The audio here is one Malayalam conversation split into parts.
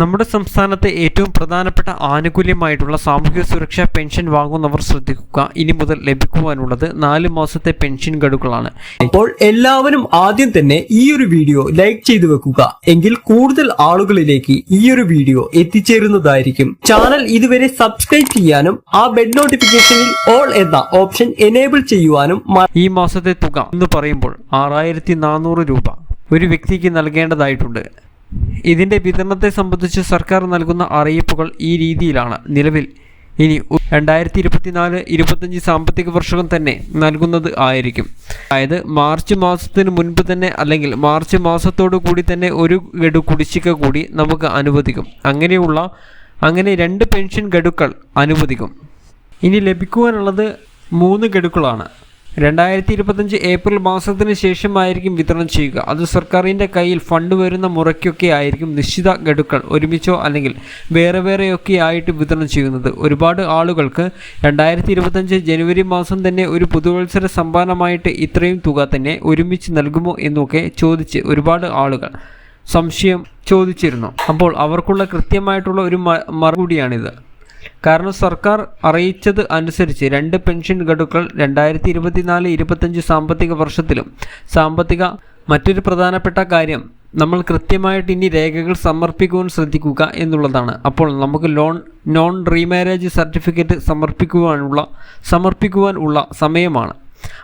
നമ്മുടെ സംസ്ഥാനത്തെ ഏറ്റവും പ്രധാനപ്പെട്ട ആനുകൂല്യമായിട്ടുള്ള സാമൂഹ്യ സുരക്ഷാ പെൻഷൻ വാങ്ങുന്നവർ ശ്രദ്ധിക്കുക. ഇനി മുതൽ ലഭിക്കുവാനുള്ളത് നാല് മാസത്തെ പെൻഷൻ ഗഡുക്കളാണ്. അപ്പോൾ എല്ലാവരും ആദ്യം തന്നെ ഈ ഒരു വീഡിയോ ലൈക്ക് ചെയ്തു വെക്കുക. എങ്കിൽ കൂടുതൽ ആളുകളിലേക്ക് ഈ ഒരു വീഡിയോ എത്തിച്ചേരുന്നതായിരിക്കും. ചാനൽ ഇതുവരെ സബ്സ്ക്രൈബ് ചെയ്യാനും ആ ബെഡ് നോട്ടിഫിക്കേഷനിൽ ഓൾ എന്ന ഓപ്ഷൻ എനേബിൾ ചെയ്യുവാനും ഈ മാസത്തെ തുക എന്ന് പറയുമ്പോൾ ആറായിരത്തി രൂപ ഒരു വ്യക്തിക്ക് നൽകേണ്ടതായിട്ടുണ്ട്. ഇതിന്റെ വിതരണത്തെ സംബന്ധിച്ച് സർക്കാർ നൽകുന്ന അറിയിപ്പുകൾ ഈ രീതിയിലാണ് നിലവിൽ. ഇനി രണ്ടായിരത്തി ഇരുപത്തിനാല് ഇരുപത്തഞ്ച് സാമ്പത്തിക വർഷം തന്നെ നൽകുന്നത് ആയിരിക്കും. അതായത് മാർച്ച് മാസത്തിന് മുൻപ് തന്നെ അല്ലെങ്കിൽ മാർച്ച് മാസത്തോടു കൂടി തന്നെ ഒരു ഗഡു കുടിശ്ശിക കൂടി നമുക്ക് അനുവദിക്കും. അങ്ങനെയുള്ള അങ്ങനെ രണ്ട് പെൻഷൻ ഗഡുക്കൾ അനുവദിക്കും. ഇനി ലഭിക്കുവാനുള്ളത് മൂന്ന് ഗഡുക്കളാണ്. രണ്ടായിരത്തി ഇരുപത്തഞ്ച് ഏപ്രിൽ മാസത്തിന് ശേഷമായിരിക്കും വിതരണം ചെയ്യുക. അത് സർക്കാരിന്റെ കയ്യിൽ ഫണ്ട് വരുന്ന മുറയ്ക്കൊക്കെ ആയിരിക്കും നിശ്ചിത ഗഡുക്കൾ ഒരുമിച്ചോ അല്ലെങ്കിൽ വേറെ വേറെയൊക്കെ ആയിട്ട് വിതരണം ചെയ്യുന്നത്. ഒരുപാട് ആളുകൾക്ക് രണ്ടായിരത്തി ഇരുപത്തഞ്ച് ജനുവരി മാസം തന്നെ ഒരു പുതുവത്സര സമ്മാനമായിട്ട് ഇത്രയും തുക തന്നെ ഒരുമിച്ച് നൽകുമോ എന്നൊക്കെ ചോദിച്ച് ഒരുപാട് ആളുകൾ സംശയം ചോദിച്ചിരുന്നു. അപ്പോൾ അവർക്കുള്ള കൃത്യമായിട്ടുള്ള ഒരു മറുപടിയാണിത്. കാരണം സർക്കാർ അറിയിച്ചത് അനുസരിച്ച് രണ്ട് പെൻഷൻ ഗഡുക്കൾ രണ്ടായിരത്തി ഇരുപത്തിനാല് ഇരുപത്തഞ്ച് സാമ്പത്തിക വർഷത്തിലും സാമ്പത്തിക മറ്റൊരു പ്രധാനപ്പെട്ട കാര്യം നമ്മൾ കൃത്യമായിട്ട് ഇനി രേഖകൾ സമർപ്പിക്കുവാൻ ശ്രദ്ധിക്കുക എന്നുള്ളതാണ്. അപ്പോൾ നമുക്ക് ലോൺ നോൺ റീമാരേജ് സർട്ടിഫിക്കറ്റ് സമർപ്പിക്കുവാനുള്ള സമർപ്പിക്കുവാൻ ഉള്ള സമയമാണ്.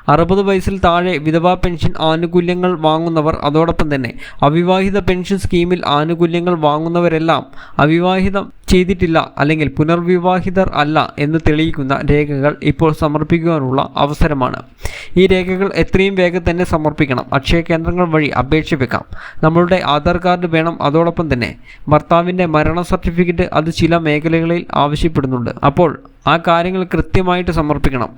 അറുപത് വയസ്സിൽ താഴെ വിധവാ പെൻഷൻ ആനുകൂല്യങ്ങൾ വാങ്ങുന്നവർ അതോടൊപ്പം തന്നെ അവിവാഹിത പെൻഷൻ സ്കീമിൽ ആനുകൂല്യങ്ങൾ വാങ്ങുന്നവരെല്ലാം അവിവാഹിതം ചെയ്തിട്ടില്ല അല്ലെങ്കിൽ പുനർവിവാഹിതർ അല്ല എന്ന് തെളിയിക്കുന്ന രേഖകൾ ഇപ്പോൾ സമർപ്പിക്കുവാനുള്ള അവസരമാണ്. ഈ രേഖകൾ എത്രയും വേഗം തന്നെ സമർപ്പിക്കണം. അക്ഷയ കേന്ദ്രങ്ങൾ വഴി അപേക്ഷ വെക്കാം. നമ്മളുടെ ആധാർ കാർഡ് വേണം. അതോടൊപ്പം തന്നെ ഭർത്താവിന്റെ മരണ സർട്ടിഫിക്കറ്റ് അത് ചില മേഖലകളിൽ ആവശ്യപ്പെടുന്നുണ്ട്. അപ്പോൾ ആ കാര്യങ്ങൾ കൃത്യമായിട്ട് സമർപ്പിക്കണം.